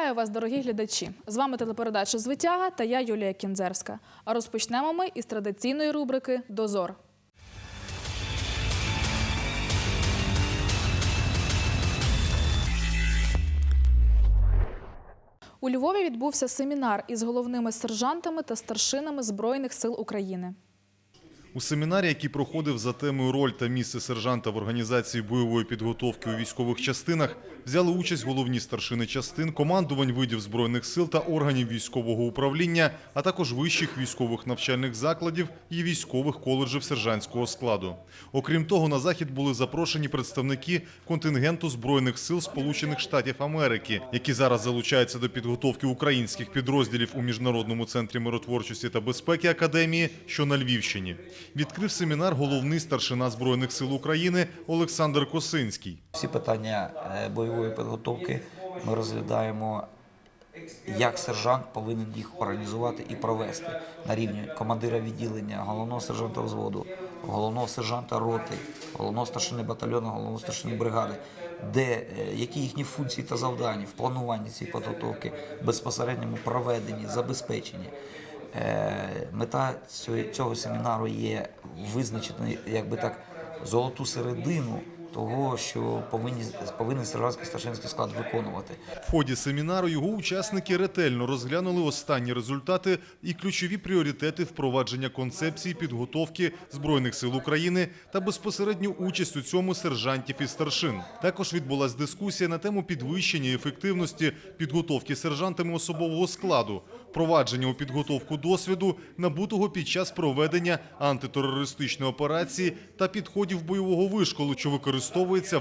Вітаю вас, дорогі глядачі! З вами телепередача Звитяга та я Юлія Кінзерська. А розпочнемо ми із традиційної рубрики Дозор. У Львові відбувся семінар із головними сержантами та старшинами Збройних сил України. У семінарі, який проходив за темою роль та місце сержанта в організації бойової підготовки у військових частинах, взяли участь головні старшини частин, командувань видів збройних сил та органів військового управління, а також вищих військових навчальних закладів і військових коледжів сержантського складу. Окрім того, на захід були запрошені представники контингенту збройних сил Сполучених Штатів Америки, які зараз залучаються до підготовки українських підрозділів у міжнародному центрі миротворчості та безпеки Академії, що на Львівщині. Відкрив семінар головний старшина збройних сил України Олександр Косинський. Всі питання е, бойової підготовки ми розглядаємо, як сержант повинен їх організувати і провести на рівні командира відділення, головного сержанта взводу, головного сержанта роти, головного старшини батальйону, головного старшини бригади, де е, які їхні функції та завдання в плануванні цієї підготовки, безпосередньому проведенні, забезпеченні. Е, Мета цього, семінару є визначити, якби так, золоту середину того, що повинні повинен сержантський старшинський склад виконувати. В ході семінару його учасники ретельно розглянули останні результати і ключові пріоритети впровадження концепції підготовки збройних сил України та безпосередню участь у цьому сержантів і старшин. Також відбулася дискусія на тему підвищення ефективності підготовки сержантами особового складу, впровадження у підготовку досвіду, набутого під час проведення антитерористичної операції та підходів бойового вишколу, що використовується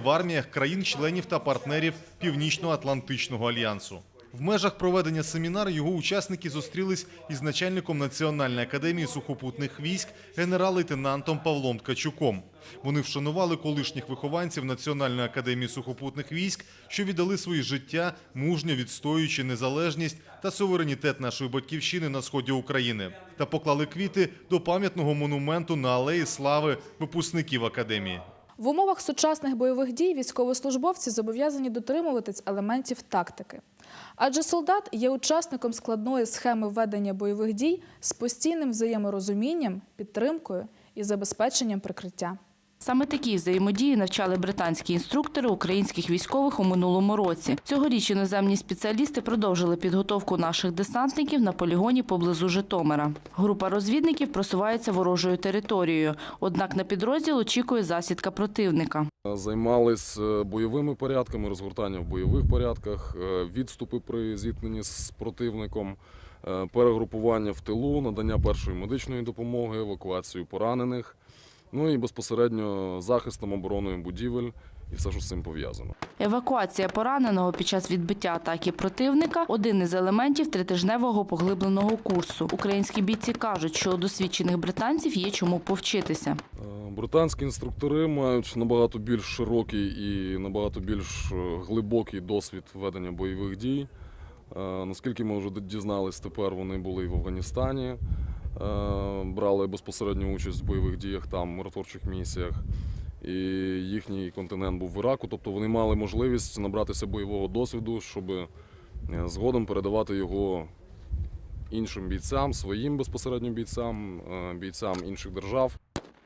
в арміях країн-членів та партнерів Північно-Атлантичного альянсу. В межах проведення семінару його учасники зустрілись із начальником Національної академії сухопутних військ генерал-лейтенантом Павлом Ткачуком. Вони вшанували колишніх вихованців Національної академії сухопутних військ, що віддали свої життя, мужньо відстоюючи незалежність та суверенітет нашої батьківщини на сході України, та поклали квіти до пам'ятного монументу на алеї слави випускників академії. В умовах сучасних бойових дій військовослужбовці зобов'язані дотримуватись елементів тактики. Адже солдат є учасником складної схеми ведення бойових дій з постійним взаєморозумінням, підтримкою і забезпеченням прикриття. Саме такі взаємодії навчали британські інструктори українських військових у минулому році. Цьогоріч іноземні спеціалісти продовжили підготовку наших десантників на полігоні поблизу Житомира. Група розвідників просувається ворожою територією, однак на підрозділ очікує засідка противника. Займались е, бойовими порядками, розгортанням в бойових порядках, е, відступи при зіткненні з противником, е, перегрупування в тилу, надання першої медичної допомоги, евакуацію поранених, ну і безпосередньо захистом обороною будівель і все, що з цим пов'язано. Евакуація пораненого під час відбиття атаки противника один із елементів тритижневого поглибленого курсу. Українські бійці кажуть, що у досвідчених британців є чому повчитися. Е, Британські інструктори мають набагато більш широкий і набагато більш е, глибокий досвід ведення бойових дій. Е, Наскільки ми вже дізнались, тепер вони були і в Афганістані, брали безпосередню участь в бойових діях там, миротворчих місіях. І їхній континент був в Іраку, тобто вони мали можливість набратися бойового досвіду, щоб е, згодом передавати його іншим бійцям, своїм безпосередньо бійцям, е, бійцям інших держав.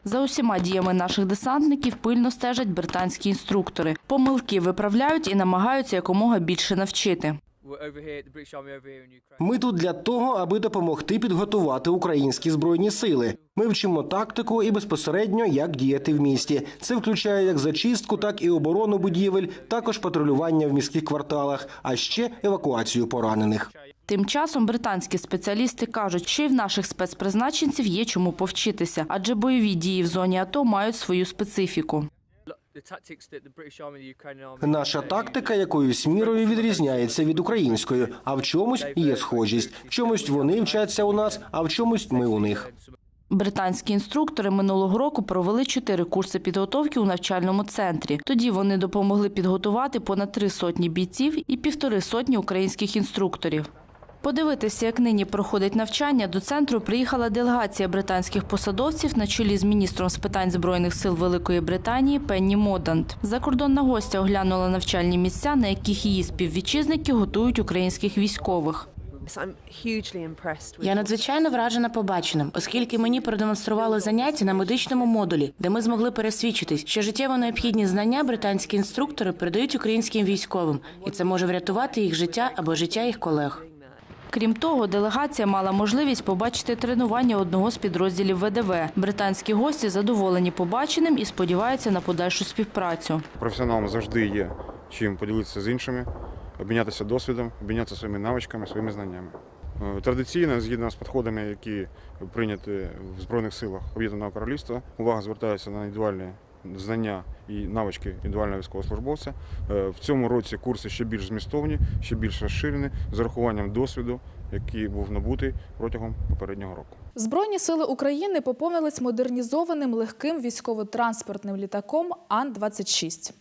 За усіма діями наших десантників пильно стежать британські інструктори. Помилки виправляють і намагаються якомога більше навчити. Ми тут для того, аби допомогти підготувати українські збройні сили. Ми вчимо тактику і безпосередньо як діяти в місті. Це включає як зачистку, так і оборону будівель, також патрулювання в міських кварталах, а ще евакуацію поранених. Тим часом британські спеціалісти кажуть, що й в наших спецпризначенців є чому повчитися, адже бойові дії в зоні АТО мають свою специфіку. Наша тактика якоюсь мірою відрізняється від української, а в чомусь є схожість. В чомусь вони вчаться у нас, а в чомусь ми у них. Британські інструктори минулого року провели чотири курси підготовки у навчальному центрі. Тоді вони допомогли підготувати понад три сотні бійців і півтори сотні українських інструкторів. Подивитися, як нині проходить навчання, до центру приїхала делегація британських посадовців на чолі з міністром з питань збройних сил Великої Британії Пенні Модант. Закордонна гостя оглянула навчальні місця, на яких її співвітчизники готують українських військових. Я надзвичайно вражена побаченим, оскільки мені продемонстрували заняття на медичному модулі, де ми змогли пересвідчитись, що життєво необхідні знання британські інструктори передають українським військовим, і це може врятувати їх життя або життя їх колег. Крім того, делегація мала можливість побачити тренування одного з підрозділів ВДВ. Британські гості задоволені побаченим і сподіваються на подальшу співпрацю. Професіоналам завжди є чим поділитися з іншими, обмінятися досвідом, обмінятися своїми навичками, своїми знаннями. Е, Традиційно, згідно з підходами, які прийняті в Збройних силах Об'єднаного Королівства, увага звертається на індивідуальні знання і навички індивідуального військовослужбовця. Е, В цьому році курси ще більш змістовні, ще більш розширені, з урахуванням досвіду, який був набутий протягом попереднього року. Збройні сили України поповнились модернізованим легким військово-транспортним літаком Ан-26.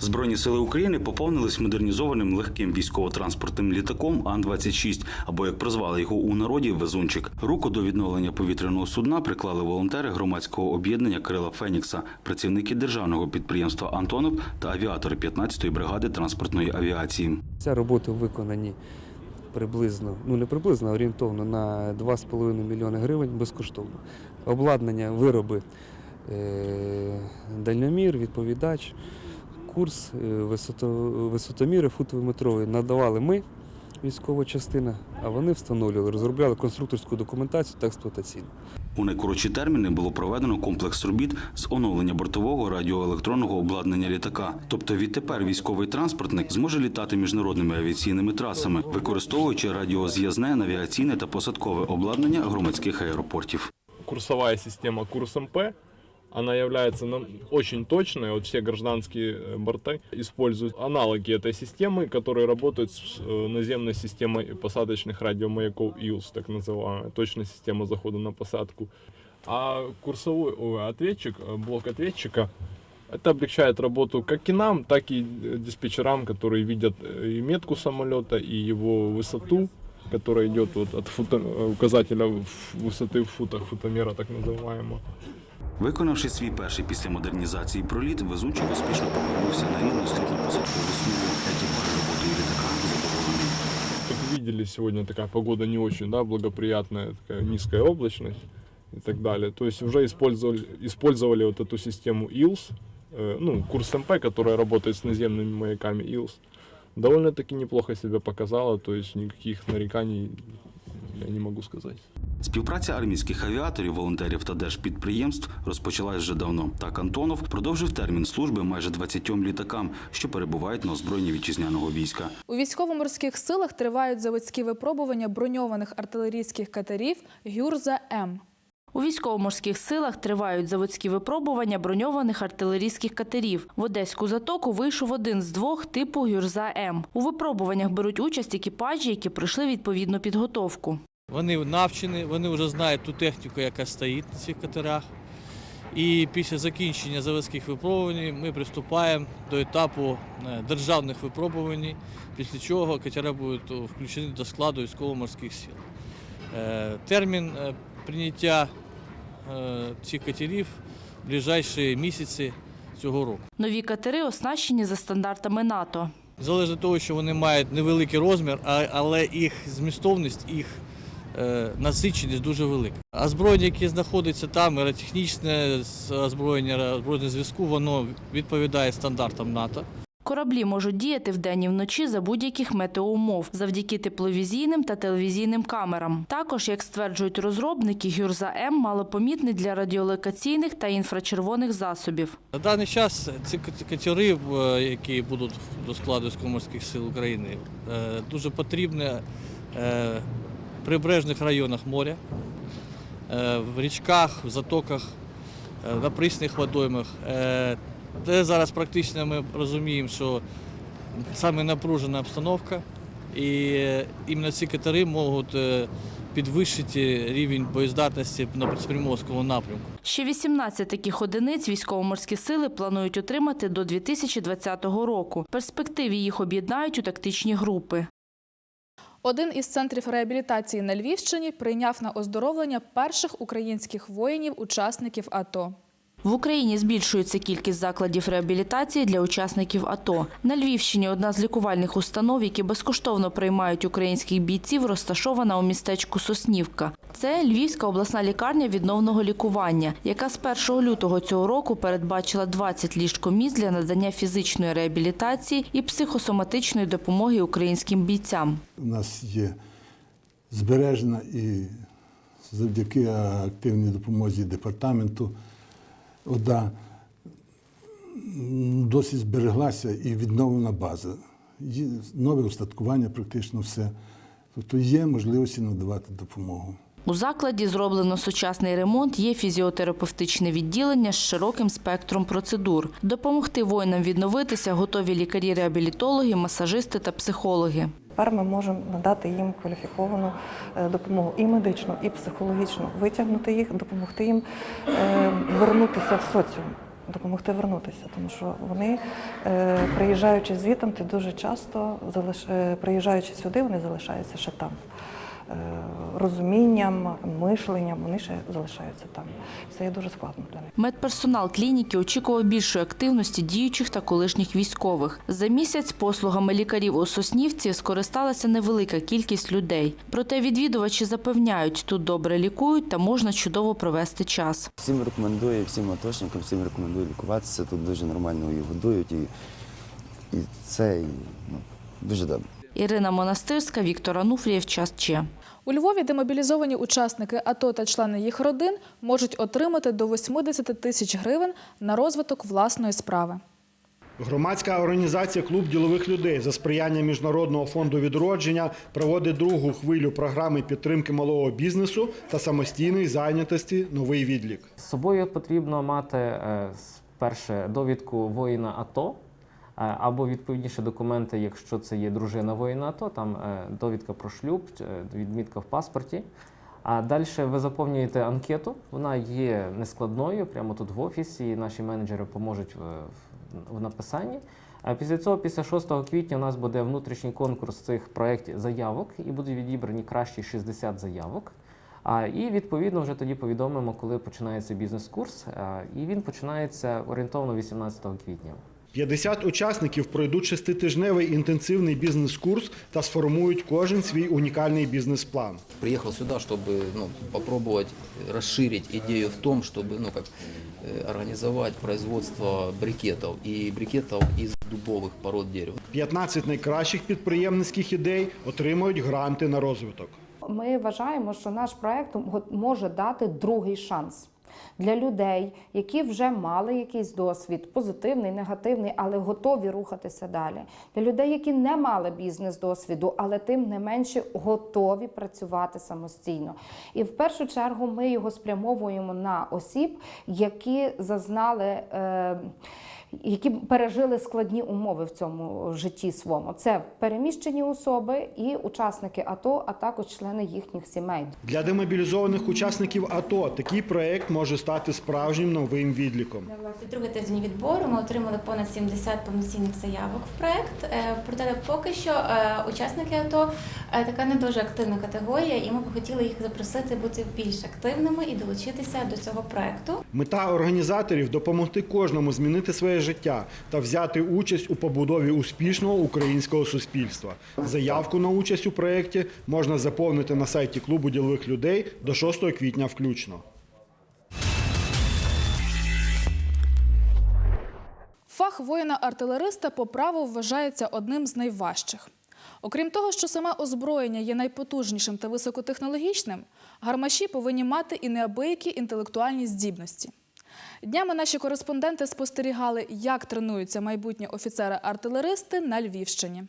Збройні сили України поповнились модернізованим легким військово-транспортним літаком Ан-26, або як прозвали його у народі Везунчик. Руку до відновлення повітряного судна приклали волонтери громадського об'єднання Крила Фенікса, працівники державного підприємства Антонов та авіатори 15-ї бригади транспортної авіації. Ця робота виконані приблизно, ну не приблизно, а орієнтовно на 2,5 мільйони гривень безкоштовно. Обладнання, вироби, е, дальномір, відповідач, курс, е, висото, висотоміри футометровий надавали ми, військова частина, а вони встановлювали, розробляли конструкторську документацію та експлуатаційну. У найкоротші терміни було проведено комплекс робіт з оновлення бортового радіоелектронного обладнання літака. Тобто відтепер військовий транспортник зможе літати міжнародними авіаційними трасами, використовуючи радіозв'язне, навігаційне та посадкове обладнання громадських аеропортів. курсовая система курс МП. Она является нам очень точной, вот все гражданские э, борты используют аналоги этой системы, которые работают с э, наземной системой посадочных радиомаяков ИЛС, так называемая, точная система захода на посадку. А курсовой ой, ответчик, э, блок ответчика, это облегчает работу как и нам, так и диспетчерам, которые видят и метку самолета, и его высоту, которая идет вот от фута, указателя высоты в футах, футомера так называемого. Виконавши свій перший після модернізації проліт, везунчик успішно повернувся на рівну слідно-посадкову смугу. Екіпаж роботою літака задоволений. Как видели, сегодня такая погода не очень да, благоприятная, такая низкая облачность и так далее. То есть уже использовали, использовали вот эту систему ILS, э, ну, курс МП, которая работает с наземными маяками ILS. Довольно-таки неплохо себя показала, то есть никаких нареканий я не могу сказать. Співпраця армійських авіаторів, волонтерів та держпідприємств розпочалась вже давно. Так Антонов продовжив термін служби майже 20 літакам, що перебувають на озброєнні вітчизняного війська. У військово-морських силах тривають заводські випробування броньованих артилерійських катерів Гюрза М. У військово-морських силах тривають заводські випробування броньованих артилерійських катерів. В Одеську затоку вийшов один з двох типу Гюрза М. У випробуваннях беруть участь екіпажі, які пройшли відповідну підготовку. Вони навчені, вони вже знають ту техніку, яка стоїть на цих катерах. І після закінчення заводських випробувань ми приступаємо до етапу е, державних випробувань, після чого катера будуть включені до складу військово-морських сил. Е, Термін е, прийняття е, цих катерів в ближайші місяці цього року. Нові катери оснащені за стандартами НАТО. Залежно від того, що вони мають невеликий розмір, але їх змістовність, їх е, насиченість дуже велика. Озброєння, яке знаходиться там, аеротехнічне озброєння, озброєння зв'язку, воно відповідає стандартам НАТО. Кораблі можуть діяти вдень і вночі за будь-яких метеоумов завдяки тепловізійним та телевізійним камерам. Також, як стверджують розробники, Гюрза М малопомітний для радіолокаційних та інфрачервоних засобів. На даний час ці катери, е, які будуть до складу військово-морських сил України, е, дуже потрібні в прибережних районах моря, е, в річках, в затоках, е, на прісних водоймах. Де зараз практично ми розуміємо, що саме напружена обстановка, і е, іменно ці катери можуть підвищити рівень боєздатності на Приморському напрямку. Ще 18 таких одиниць військово-морські сили планують отримати до 2020 року. В перспективі їх об'єднають у тактичні групи. Один із центрів реабілітації на Львівщині прийняв на оздоровлення перших українських воїнів-учасників АТО. В Україні збільшується кількість закладів реабілітації для учасників АТО. На Львівщині одна з лікувальних установ, які безкоштовно приймають українських бійців, розташована у містечку Соснівка. Це Львівська обласна лікарня відновного лікування, яка з 1 лютого цього року передбачила 20 ліжкомісць для надання фізичної реабілітації і психосоматичної допомоги українським бійцям. У нас є збережена і завдяки активній допомозі департаменту ОДА досить збереглася і відновлена база. Нове устаткування, практично все. Тобто є можливості надавати допомогу. У закладі зроблено сучасний ремонт, є фізіотерапевтичне відділення з широким спектром процедур. Допомогти воїнам відновитися готові лікарі-реабілітологи, масажисти та психологи. Тепер ми можемо надати їм кваліфіковану е, допомогу і медичну, і психологічну, витягнути їх, допомогти їм е, вернутися в соціум, допомогти вернутися, тому що вони, е, приїжджаючи звітом, дуже часто приїжджаючи сюди, вони залишаються ще там. Е, Розумінням, мишленням вони ще залишаються там. Це є дуже складно для них. Медперсонал клініки очікував більшої активності діючих та колишніх військових. За місяць послугами лікарів у Соснівці скористалася невелика кількість людей. Проте відвідувачі запевняють, тут добре лікують та можна чудово провести час. Всім рекомендую, всім атошникам, всім рекомендую лікуватися. Тут дуже нормально і годують, і, і це і, ну, дуже добре. Ірина Монастирська, Віктор Ануфрієв, час Че. У Львові демобілізовані учасники АТО та члени їх родин можуть отримати до 80 тисяч гривень на розвиток власної справи. Громадська організація Клуб ділових людей за сприяння Міжнародного фонду відродження проводить другу хвилю програми підтримки малого бізнесу та самостійної зайнятості Новий відлік. З собою потрібно мати е, перше довідку воїна АТО. Або відповідніше документи, якщо це є дружина воїна АТО, там е, довідка про шлюб, е, відмітка в паспорті. А далі ви заповнюєте анкету. Вона є нескладною, прямо тут в офісі. Наші менеджери поможуть в, написанні. А після цього, після 6 квітня, у нас буде внутрішній конкурс цих проєктів заявок, і будуть відібрані кращі 60 заявок. А, і відповідно вже тоді повідомимо, коли починається бізнес-курс. І він починається орієнтовно 18 квітня. 50 учасників пройдуть шеститижневий інтенсивний бізнес-курс та сформують кожен свій унікальний бізнес-план. Приехал сюда, чтобы ну, попробовать расширить идею в том, чтобы ну, как, э, организовать производство брикетов и брикетов из дубовых пород дерева. 15 найкращих підприємницьких ідей отримають гранти на розвиток. Ми вважаємо, що наш проект го- може дати другий шанс. Для людей, які вже мали якийсь досвід, позитивний, негативний, але готові рухатися далі. Для людей, які не мали бізнес-досвіду, але тим не менше готові працювати самостійно. І в першу чергу ми його спрямовуємо на осіб, які зазнали. Е- які пережили складні умови в цьому житті своєму. Це переміщені особи і учасники АТО, а також члени їхніх сімей. Для демобілізованих учасників АТО такий проект може стати справжнім новим відліком. Другий тиждень відбору ми отримали понад 70 повноцінних заявок в проект. Е, Проте поки що е, учасники АТО е, така не дуже активна категорія, і ми б хотіли їх запросити бути більш активними і долучитися до цього проекту. Мета організаторів допомогти кожному змінити своє життя та взяти участь у побудові успішного українського суспільства. Заявку на участь у проєкті можна заповнити на сайті клубу ділових людей до 6 квітня включно. Фах воїна-артилериста по праву вважається одним з найважчих. Окрім того, що саме озброєння є найпотужнішим та високотехнологічним, гармаші повинні мати і неабиякі інтелектуальні здібності. Днями наші кореспонденти спостерігали, як тренуються майбутні офіцери-артилеристи на Львівщині.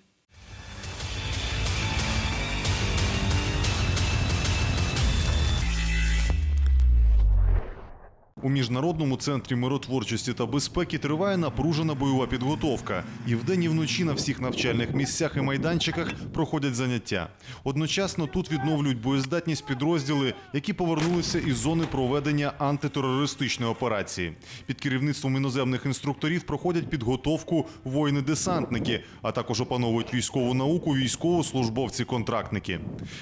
У міжнародному центрі миротворчості та безпеки триває напружена бойова підготовка. І вдень, і вночі на всіх навчальних місцях і майданчиках проходять заняття. Одночасно тут відновлюють боєздатність підрозділи, які повернулися із зони проведення антитерористичної операції. Під керівництвом іноземних інструкторів проходять підготовку воїни-десантники, а також опановують військову науку військовослужбовці-контрактники.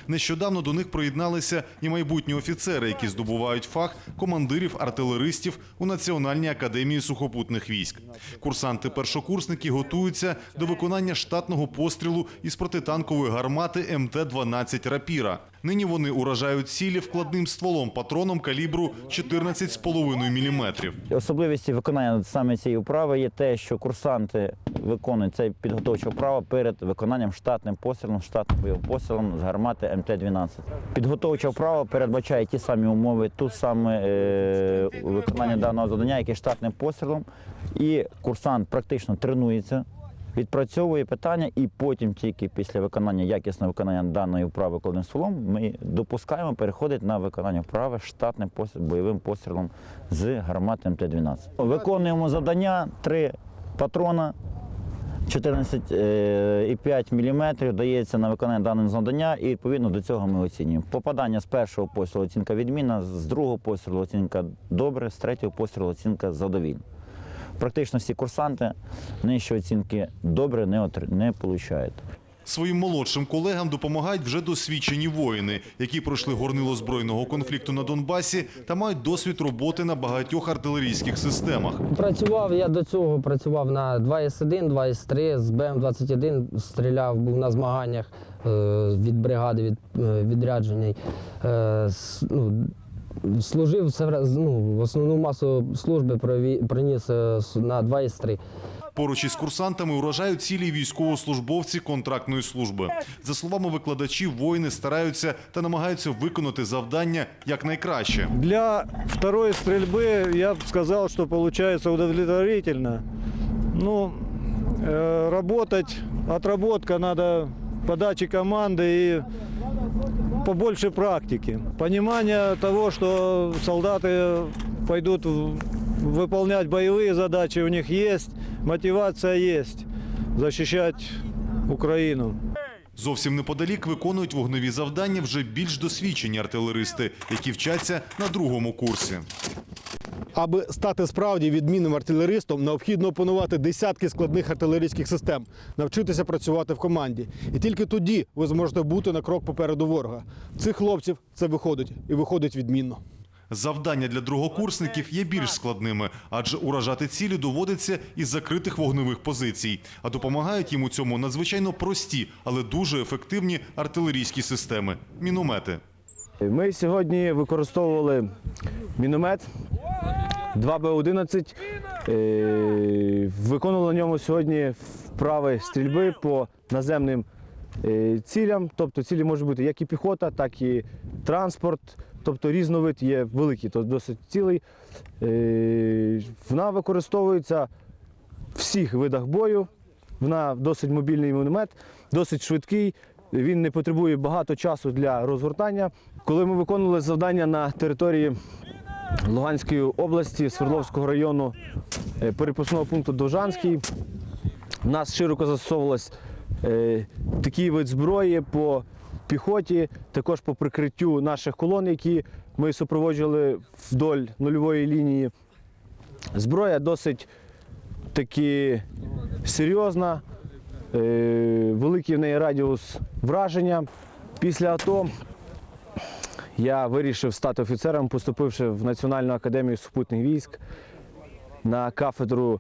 Нещодавно до них приєдналися і майбутні офіцери, які здобувають фах командирів артилеристів у Національній академії сухопутних військ. Курсанти-першокурсники готуються до виконання штатного пострілу із протитанкової гармати МТ-12 «Рапіра». Нині вони уражають цілі вкладним стволом патроном калібру 14,5 мм. Особливістю виконання саме цієї вправи є те, що курсанти виконують цей підготовчу вправу перед виконанням штатним пострілом, штатним бойовим пострілом з гармати МТ-12. Підготовча вправа передбачає ті самі умови, ту саме е, виконання даного завдання, як і штатним пострілом. І курсант практично тренується, відпрацьовує питання, і потім тільки після виконання якісного виконання даної вправи кладним стволом ми допускаємо переходити на виконання вправи штатним постріл, бойовим пострілом з гармати МТ-12. Виконуємо завдання три патрона. 14,5 мм дається на виконання даного завдання, і відповідно до цього ми оцінюємо. Попадання з першого пострілу оцінка відмінна, з другого пострілу оцінка добре, з третього пострілу оцінка задовільна. Практично всі курсанти нижчі оцінки добре не, отр- не отримують. Своїм молодшим колегам допомагають вже досвідчені воїни, які пройшли горнило збройного конфлікту на Донбасі та мають досвід роботи на багатьох артилерійських системах. Працював я до цього працював на 2С1, 2С3, з БМ-21 стріляв, був на змаганнях е, від бригади, від е, відрядження Е, с- ну, служив все вра- ну, основну масу служби прові- приніс е, с- на 2С3. Поруч із курсантами уражають цілі військовослужбовці контрактної служби. За словами викладачів, воїни стараються та намагаються виконати завдання якнайкраще. Для второй стрельбы я бы сказал, что получается удовлетворительно. Ну, э, работать, отработка надо подачи команды и побольше практики. Понимание того, что солдаты пойдут в- выполнять боевые задачи, у них есть, мотивация есть защищать Украину. Зовсім неподалік виконують вогневі завдання вже більш досвідчені артилеристи, які вчаться на другому курсі. Аби стати справді відмінним артилеристом, необхідно опанувати десятки складних артилерійських систем, навчитися працювати в команді. І тільки тоді ви зможете бути на крок попереду ворога. Цих хлопців це виходить і виходить відмінно. Завдання для другокурсників є більш складними, адже уражати цілі доводиться із закритих вогневих позицій. А допомагають їм у цьому надзвичайно прості, але дуже ефективні артилерійські системи міномети. Ми сьогодні використовували міномет 2Б11. Е, Виконували на ньому сьогодні вправи стрільби по наземним е, цілям. Тобто цілі можуть бути як і піхота, так і транспорт. Тобто різновид є великий, то досить цілий. Е, Вона використовується в всіх видах бою. Вона досить мобільний міномет, досить швидкий. Він не потребує багато часу для розгортання. Коли ми виконували завдання на території Луганської області, Свердловського району, е, перепускного пункту Довжанський, в нас широко застосовувалось е, такий вид зброї по піхоті, також по прикриттю наших колон, які ми супроводжували вдоль нульової лінії. Зброя досить таки серйозна, е, великий в неї радіус враження. Після АТО я вирішив стати офіцером, поступивши в Національну академію сухопутних військ на кафедру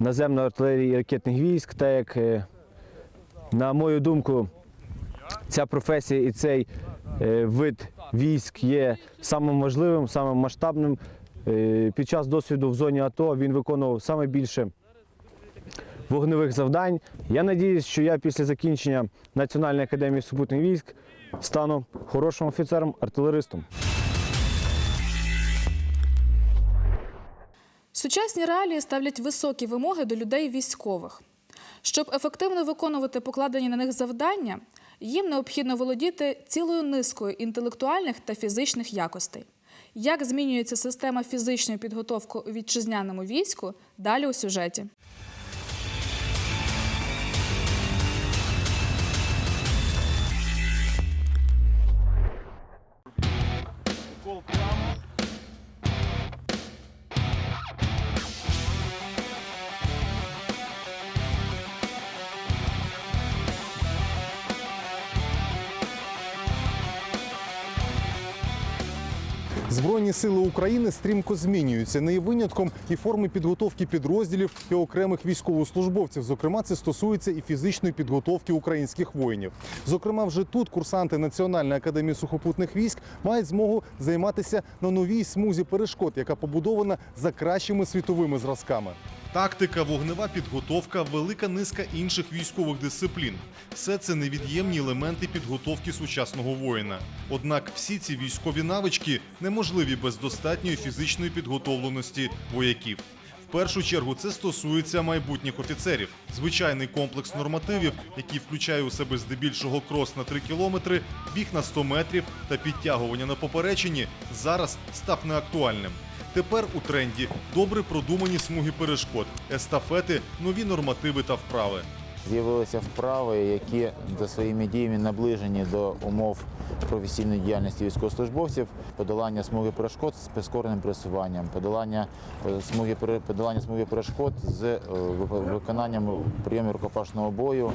наземної артилерії і ракетних військ. Так як, е, на мою думку, ця професія і цей е, вид військ є самим важливим, самим масштабним. Е, Під час досвіду в зоні АТО він виконував саме більше вогневих завдань. Я надіюсь, що я після закінчення Національної академії сухопутних військ стану хорошим офіцером, артилеристом. Сучасні реалії ставлять високі вимоги до людей військових. Щоб ефективно виконувати покладені на них завдання, їм необхідно володіти цілою низкою інтелектуальних та фізичних якостей. Як змінюється система фізичної підготовки у вітчизняному війську? Далі у сюжеті. Збройні сили України стрімко змінюються. Не є винятком і форми підготовки підрозділів і окремих військовослужбовців. Зокрема, це стосується і фізичної підготовки українських воїнів. Зокрема, вже тут курсанти Національної академії сухопутних військ мають змогу займатися на новій смузі перешкод, яка побудована за кращими світовими зразками. Тактика, вогнева підготовка, велика низка інших військових дисциплін. Все це невід'ємні елементи підготовки сучасного воїна. Однак всі ці військові навички неможливі без достатньої фізичної підготовленості вояків. В першу чергу це стосується майбутніх офіцерів. Звичайний комплекс нормативів, який включає у себе здебільшого крос на 3 кілометри, біг на 100 метрів та підтягування на поперечині, зараз став неактуальним. Тепер у тренді добре продумані смуги перешкод, естафети, нові нормативи та вправи. З'явилися вправи, які за своїми діями наближені до умов професійної діяльності військовослужбовців, подолання смуги перешкод з прискореним пресуванням, подолання е, смуги подолання смуги перешкод з е, виконанням прийомів рукопашного бою,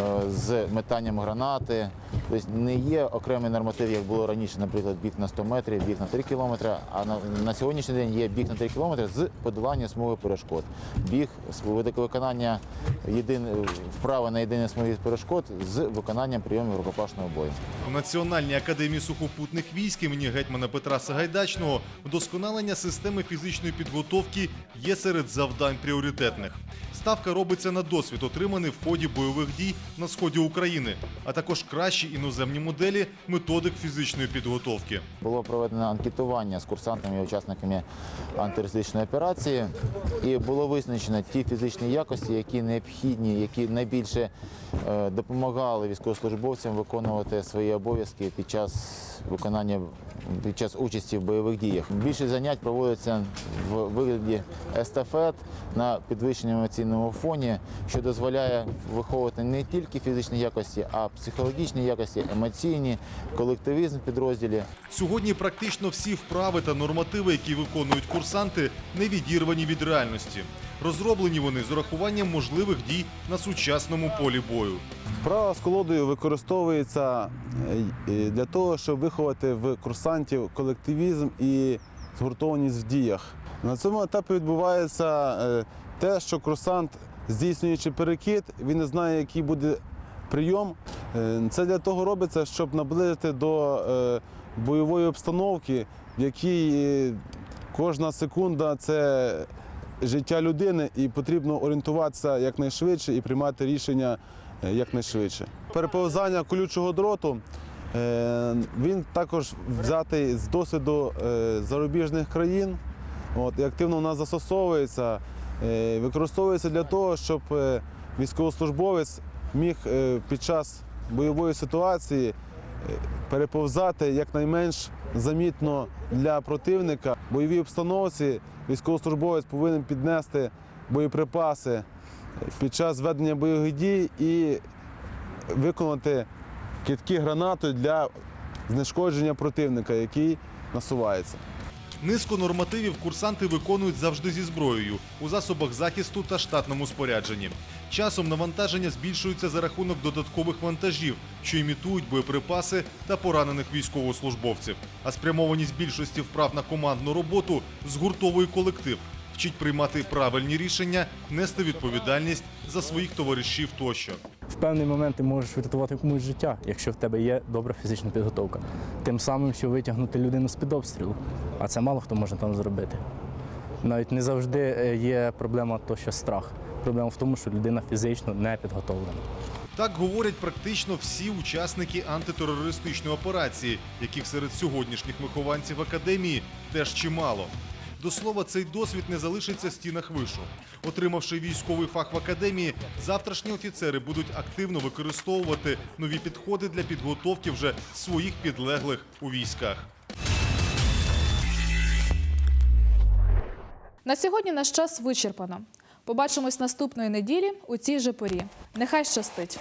е, з метанням гранати. Тобто не є окремий норматив, як було раніше, наприклад, біг на 100 метрів, біг на 3 кілометри. А на, на сьогоднішній день є біг на 3 кілометри з подолання смуги перешкод. Біг з виконання єдин, вправи на єдині смуги перешкод з виконанням прийомів рукопашного бою. У Національній академії сухопутних військ імені гетьмана Петра Сагайдачного вдосконалення системи фізичної підготовки є серед завдань пріоритетних. Ставка робиться на досвід, отриманий в ході бойових дій на сході України, а також кращі іноземні моделі методик фізичної підготовки. Було проведено анкетування з курсантами і учасниками антитерористичної операції, і було визначено ті фізичні якості, які необхідні, які найбільше е, допомагали військовослужбовцям виконувати свої обов'язки під час виконання під час участі в бойових діях. Більшість занять проводиться в вигляді естафет на підвищеному емоційному фоні, що дозволяє виховувати не тільки фізичні якості, а психологічні якості, емоційні, колективізм в підрозділі. Сьогодні практично всі вправи та нормативи, які виконують курсанти, не відірвані від реальності. Розроблені вони з урахуванням можливих дій на сучасному полі бою. Вправа з колодою використовується е, для того, щоб виховати в курсантів колективізм і згуртованість в діях. На цьому етапі відбувається е, те, що курсант, здійснюючи перекид, він не знає, який буде прийом. Е, Це для того робиться, щоб наблизити до е, бойової обстановки, в якій е, кожна секунда це життя людини, і потрібно орієнтуватися якнайшвидше і приймати рішення е, якнайшвидше. Переповзання колючого дроту е, він також взятий з досвіду е, зарубіжних країн. От, і активно у нас застосовується, е, використовується для того, щоб е, військовослужбовець міг е, під час бойової ситуації е, переповзати якнайменш замітно для противника. В бойовій обстановці військовослужбовець повинен піднести боєприпаси е, під час ведення бойових дій і виконати кидки гранатою для знешкодження противника, який насувається. Низку нормативів курсанти виконують завжди зі зброєю у засобах захисту та штатному спорядженні. Часом навантаження збільшується за рахунок додаткових вантажів, що імітують боєприпаси та поранених військовослужбовців. А спрямованість більшості вправ на командну роботу згуртовує колектив, вчить приймати правильні рішення, нести відповідальність за своїх товаришів тощо. В певний момент ти можеш врятувати комусь життя, якщо в тебе є добра фізична підготовка. Тим самим, що витягнути людину з-під обстрілу. А це мало хто може там зробити. Навіть не завжди е, є проблема то, що страх. Проблема в тому, що людина фізично не підготовлена. Так говорять практично всі учасники антитерористичної операції, яких серед сьогоднішніх вихованців академії теж чимало. До слова, цей досвід не залишиться в стінах вишу. Отримавши військовий фах в академії, завтрашні офіцери будуть активно використовувати нові підходи для підготовки вже своїх підлеглих у військах. На сьогодні наш час вичерпано. Побачимось наступної неділі у цій же порі. Нехай щастить.